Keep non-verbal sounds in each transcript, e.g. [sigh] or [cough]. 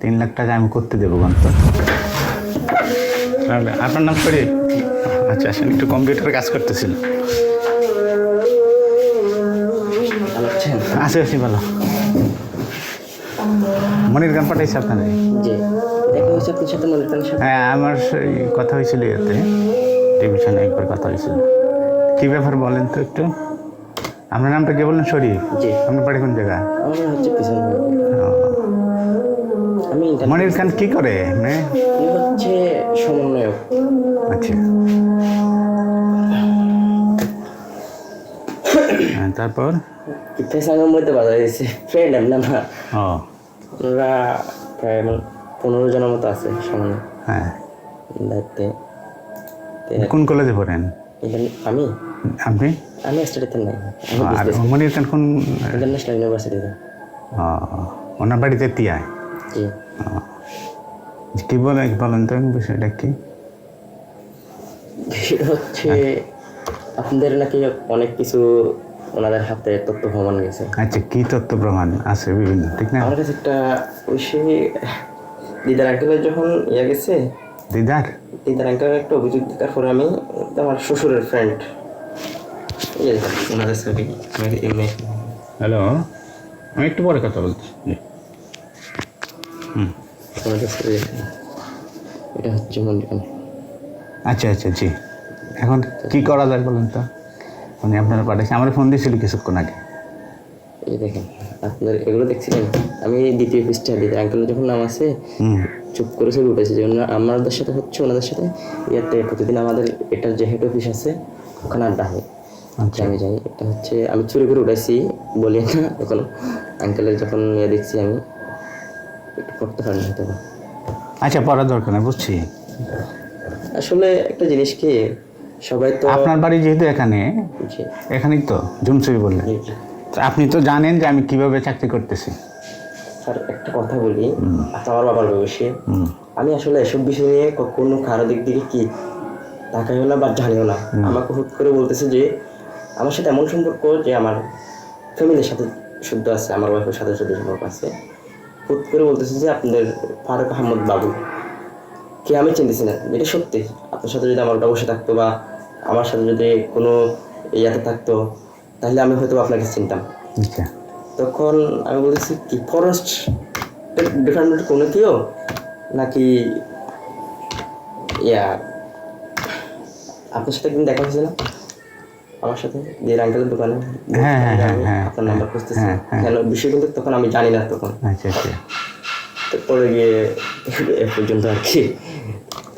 তিন লাখ টাকা আমি করতে দেবো গন্ত আপনার নাম শরীফ আচ্ছা আসেন একটু কম্পিউটারে কাজ করতেছিল আছে আছি ভালো। মনির গান পাঠাইছে আপনাদের হ্যাঁ আমার সেই কথা হয়েছিল এতে টেলিভিশনে একবার কথা হয়েছিল। কী ব্যাপার বলেন তো একটু? আপনার নামটা কে বললেন শরীফ? আপনার বাড়ি কোন জায়গা? হচ্ছে মনির খান কি করে? এমনি? হচ্ছে সমন্বয়ক। আচ্ছা। হ্যাঁ, তারপর? ফেস আমার মধ্যে বাধা দিয়েছে। ফ্রেন্ড আমি না ও। ওনারা প্রায় পনেরো জনের মতো আছে সামনে। হ্যাঁ। দায়িত্বে তো কোন কলেজে পড়েন? আমি? আপনি? আমি স্টাডিতে নাই। আর মনির খান কোন ইন্টারন্যাশনাল ইউনিভার্সিটিতে ওনার বাড়িতে তিয়ায় কি বলে বলেন তো বিষয়টা কি? বিষয়টা হচ্ছে আপনাদের নাকি অনেক কিছু ওনাদের হাতে তথ্য প্রমাণ গেছে আচ্ছা কি তথ্য প্রমাণ? আছে বিভিন্ন ঠিক না? আমার কাছে একটা ওই সে দিদার আঙ্কেলের যখন ইয়ে গেছে দিদার? দিদার আঙ্কেলের একটা অভিযোগ দেখার পরে আমি আমার শ্বশুরের ফ্রেন্ড ইয়ে ওনাদের ছবি আমি এমনি হ্যালো আমি একটু পরে কথা বলছি। হুম ওনাদের এটা হচ্ছে মন্দির। আচ্ছা আচ্ছা জি। এখন কি করা যায় বলেন তো? উনি আপনারা পাঠাইছে আমার ফোন দিয়েছিল কিছুক্ষণ আগে। এই দেখেন আপনার এগুলো দেখছিলেন? আমি দ্বিতীয় পৃষ্ঠা দিদার আঙ্কেলের যখন নাম আছে চুপ করে ছবি উঠেছে। যে আমাদের সাথে হচ্ছে ওনাদের সাথে ইয়াতে প্রতিদিন আমাদের এটার যে হেড অফিস আছে ওখানে আড্ডা হয়। আচ্ছা। আমি যাই এটা হচ্ছে আমি চুরি করে উঠেছি বলি না তখন আঙ্কেলের যখন ইয়ে দেখছি আমি একটু করতে পারিনি হয়তো আচ্ছা পড়ার দরকার নেই বুঝছি। আসলে একটা জিনিস কি সবাই তো আপনার বাড়ি যেহেতু এখানে এখানেই তো জুমসুরি বললেন। আপনি তো জানেন যে আমি কীভাবে চাকরি করতেছি। স্যার একটা কথা বলি আচ্ছা আমার বাবার বয়সে। আমি আসলে এসব বিষয় নিয়ে কখনো কারও দিক দিকে কি তাকাইও না বা জানিও না। আমাকে হুট করে বলতেছে যে আমার সাথে এমন সম্পর্ক যে আমার ফ্যামিলির সাথে শুদ্ধ আছে আমার ওয়াইফের সাথে শুদ্ধ সম্পর্ক আছে। হুট করে বলতেছে যে আপনাদের ফারুক আহমদ বাবু। কে আমি চিনতেছি না এটা সত্যি। আপনার সাথে যদি আমার বসে থাকতো বা আমার সাথে যদি কোনো ইয়াতে থাকতো তাহলে আমি হয়তো আপনাকে চিনতাম। আচ্ছা। তখন আমি বলতেছি কি ফরেস্ট ডিপার্টমেন্ট কোনো কেউ নাকি ইয়া আপনার সাথে একদিন দেখা হয়েছে না আমার সাথে যে আঙ্কেলের দোকানে হ্যাঁ, হ্যাঁ, হ্যাঁ, হ্যাঁ, আপনার নাম্বার খুঁজতেছি। হ্যাঁ, হ্যাঁ। কেন বিষয় কিন্তু তখন আমি জানি না তখন। আচ্ছা আচ্ছা। তো পরে গিয়ে এ পর্যন্ত আর কি।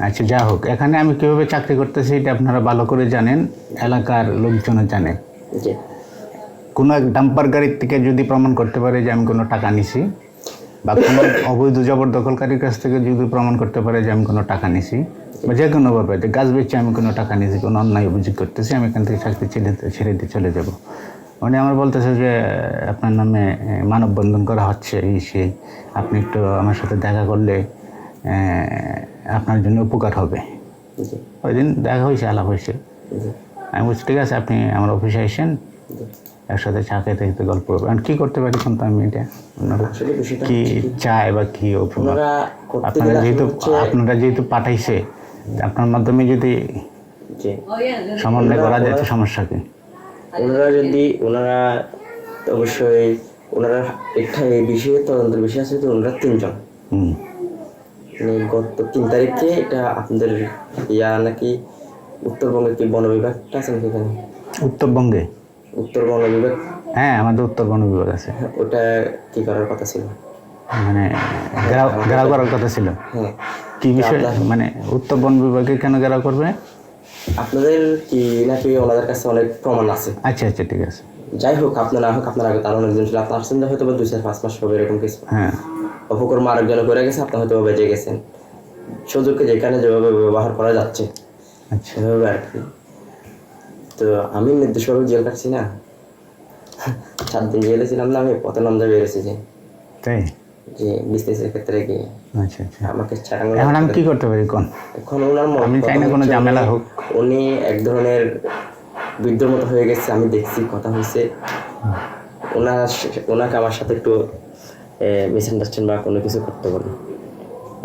আচ্ছা যা হোক এখানে আমি কীভাবে চাকরি করতেছি এটা আপনারা ভালো করে জানেন এলাকার লোকজনও জানে। কোনো এক ডাম্পার গাড়ির থেকে যদি প্রমাণ করতে পারে যে আমি কোনো টাকা নিছি বা কোনো [laughs] অবৈধ জবরদখলকারীর কাছ থেকে যদি প্রমাণ করতে পারে যে আমি কোনো টাকা নিছি যে কোনোভাবে যে গাছ বেচে আমি কোনো টাকা নিয়েছি কোনো অন্যায় অভিযোগ করতেছি আমি এখান থেকে চাকরি ছেড়ে ছেড়ে দিয়ে চলে যাব। উনি আমার বলতেছে যে আপনার নামে মানববন্ধন করা হচ্ছে এই সেই আপনি একটু আমার সাথে দেখা করলে আপনার জন্য উপকার হবে। ওই দিন দেখা হয়েছে আলাপ হয়েছে। আমি বলছি ঠিক আছে আপনি আমার অফিসে আসেন একসাথে চা খেতে খেতে গল্প করব। আর কি করতে পারি কিন্তু আমি এটা? কি চায় বা কি আপনারা যেহেতু আপনারা যেহেতু পাঠাইছে আপনার মাধ্যমে যদি সমন্বয় করা যায় তো সমস্যা কি? ওনারা যদি ওনারা অবশ্যই ওনারা একটা এই বিষয়ে তদন্তের বিষয় আছে তো ওনারা তিনজন। মানে গত তিন তারিখে এটা আপনাদের ইয়া নাকি উত্তরবঙ্গের কি বন বিভাগটা আছে নাকি এখানে? উত্তরবঙ্গে? উত্তর বন বিভাগ হ্যাঁ আমাদের উত্তর উত্তরবঙ্গ বিভাগ আছে। ওটা কি করার কথা ছিল? মানে ঘেরাও ঘেরাও করার কথা ছিল। হ্যাঁ। কি বিষয়? মানে উত্তর বন বিভাগে কেন ঘেরাও করবে? আপনাদের কি নাকি ওনাদের কাছে অনেক প্রমাণ আছে? আচ্ছা আচ্ছা ঠিক আছে। যাই হোক আপনার না হোক আপনার আগে তার অনেকজন ছিল। আপনার আসছেন হয়তো বা দুই চার পাঁচ মাস হবে এরকম কিছু। হ্যাঁ। অপকর্ম আরেকজনে করে গেছে আপনি হয়তো বেঁচে গেছেন। সুযোগকে যেখানে যেভাবে ব্যবহার করা যাচ্ছে আচ্ছা। আর কি। তো আমি নির্দিষ্টভাবে জেল কাটছি না। সাত দিন জেলে ছিলাম না আমি পথে নামতে বেরিয়েছি যে। তাই? যে বিজনেসের ক্ষেত্রে গিয়ে। আচ্ছা আচ্ছা। আমাকে এখন আমি কি করতে পারি কোন? এখন ওনার আমি চাই না কোনো ঝামেলা হোক। উনি এক ধরনের বৃদ্ধর মতো হয়ে গেছে আমি দেখছি কথা হয়েছে। ওনার ওনাকে আমার সাথে একটু মিসআন্ডারস্ট্যান্ড বা কোনো কিছু করতে পারি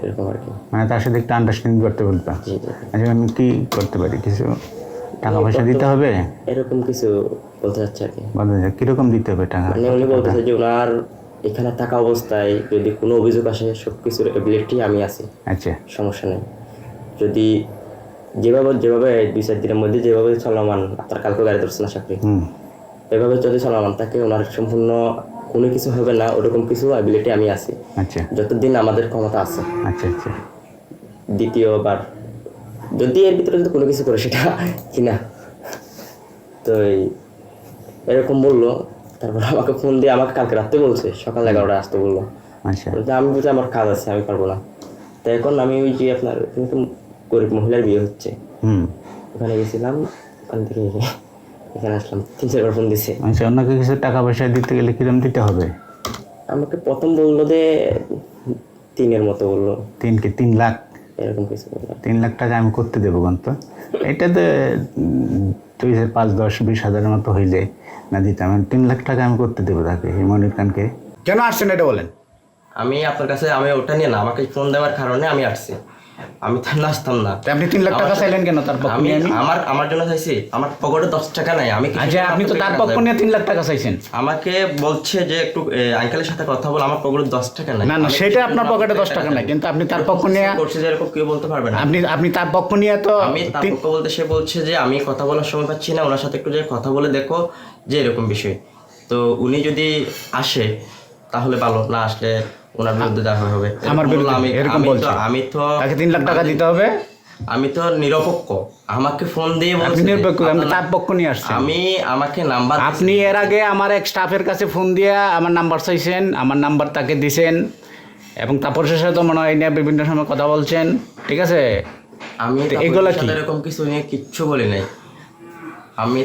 এরকম আর কি। মানে তার সাথে একটু আন্ডারস্ট্যান্ডিং করতে জি আচ্ছা আমি কি করতে পারি? কিছু টাকা পয়সা দিতে হবে? এরকম কিছু বলতে চাচ্ছি আর কি। বলা যায় কীরকম দিতে হবে টাকা মানে উনি বলতেছে যে ওনার এখানে থাকা অবস্থায় যদি কোনো অভিযোগ আসে সব কিছুর এবিলিটি আমি আছি। আচ্ছা। সমস্যা নেই। যদি যেভাবে যেভাবে দুই চার দিনের মধ্যে যেভাবে চলমান আপনার কালকে গাড়ি ধরছে না চাকরি এভাবে যদি চলমান তাকে ওনার সম্পূর্ণ কোনো কিছু হবে না ওরকম কিছু অ্যাবিলিটি আমি আছি। আচ্ছা। যতদিন আমাদের ক্ষমতা আছে। আচ্ছা আচ্ছা। দ্বিতীয়বার যদি এর ভিতরে যদি কোনো কিছু করে সেটা কিনা? তো এরকম বলল তারপর আমাকে ফোন দিয়ে আমাকে কালকে রাত্রে বলছে সকাল এগারোটায় আসতে বলল। আচ্ছা। আমি বলছি আমার কাজ আছে আমি পারব না। তো এখন আমি ওই যে আপনার গরিব মহিলার বিয়ে হচ্ছে। হুম। ওখানে গেছিলাম ওখান থেকে এখানে আসলাম তিন চারবার ফোন দিছে। আচ্ছা ওনাকে কিছু টাকা পয়সা দিতে গেলে কিরম দিতে হবে? আমাকে প্রথম বলল যে তিনের মতো বলল। তিন কি তিন লাখ? এরকম কিছু বলল। তিন লাখ টাকা আমি করতে দেবো গন্ত। এটাতে উম, তুই যে পাঁচ দশ বিশ হাজারের মতো হয়ে যায় না দিতে। আমি তিন লাখ টাকা আমি করতে দেবো তাকে এই মনির খানকে। কেন আসছেন এটা বলেন? আমি আপনার কাছে আমি ওটা নিয়ে না আমাকে ফোন দেওয়ার কারণে আমি আসছি। আমি তো নাচতাম না। আপনি তিন লাখ টাকা চাইলেন কেন? তার পক্ষ আমি আমার আমার জন্য চাইছি আমার পকেটে দশ টাকা নাই আমি আচ্ছা আপনি তো তার পক্ষ নিয়ে তিন লাখ টাকা চাইছেন। আমাকে বলছে যে একটু আঙ্কেলের সাথে কথা বল আমার পকেটে দশ টাকা নাই। না না সেটা আপনার পকেটে দশ টাকা নাই কিন্তু আপনি তার পক্ষ নিয়ে করছে যে এরকম কেউ বলতে পারবে না। আপনি আপনি তার পক্ষ নিয়ে তো আমি তার পক্ষ বলতে সে বলছে যে আমি কথা বলার সময় পাচ্ছি না ওনার সাথে একটু যে কথা বলে দেখো যে এরকম বিষয়। তো উনি যদি আসে তাহলে ভালো না আসলে ওনার বিরুদ্ধে হবে। আমার বিরুদ্ধে এরকম বলছে। আমি তো তাকে তিন লাখ টাকা দিতে হবে? আমি তো নিরপেক্ষ। আমাকে ফোন দিয়ে নিরপেক্ষ আমি তার পক্ষ নিয়ে আসছেন। আমি আমাকে নাম্বার আপনি এর আগে আমার এক স্টাফের কাছে ফোন দিয়ে আমার নাম্বার চাইছেন আমার নাম্বার তাকে দিছেন এবং তারপর শেষে তো মনে হয় নিয়ে বিভিন্ন সময় কথা বলছেন। ঠিক আছে? আমি এগুলা? এরকম কিছু নিয়ে কিচ্ছু বলি নাই। আমি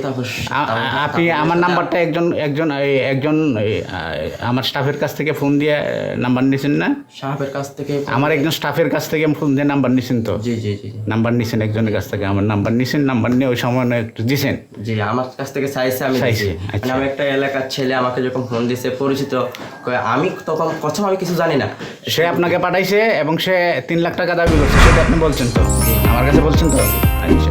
আপনি আমার নাম্বারটা একজন একজন একজন আমার স্টাফের কাছ থেকে ফোন দিয়ে নাম্বার নিছেন না? সাহেবের কাছ থেকে আমার একজন স্টাফের কাছ থেকে ফোন দিয়ে নাম্বার নিছেন তো? জি জি জি নাম্বার নিছেন একজনের কাছ থেকে আমার নাম্বার নিছেন নাম্বার নিয়ে ওই সময় একটু দিছেন। জি আমার কাছ থেকে চাইছে আমি চাইছে, দিছি। আচ্ছা। মানে আমি একটা এলাকার ছেলে আমাকে যখন ফোন দিছে পরিচিত কয়, আমি তখন প্রথম আমি কিছু জানি না। সে আপনাকে পাঠাইছে এবং সে তিন লাখ টাকা দাবি করছে সেটা আপনি বলছেন তো? আমার কাছে বলছেন তো? আচ্ছা।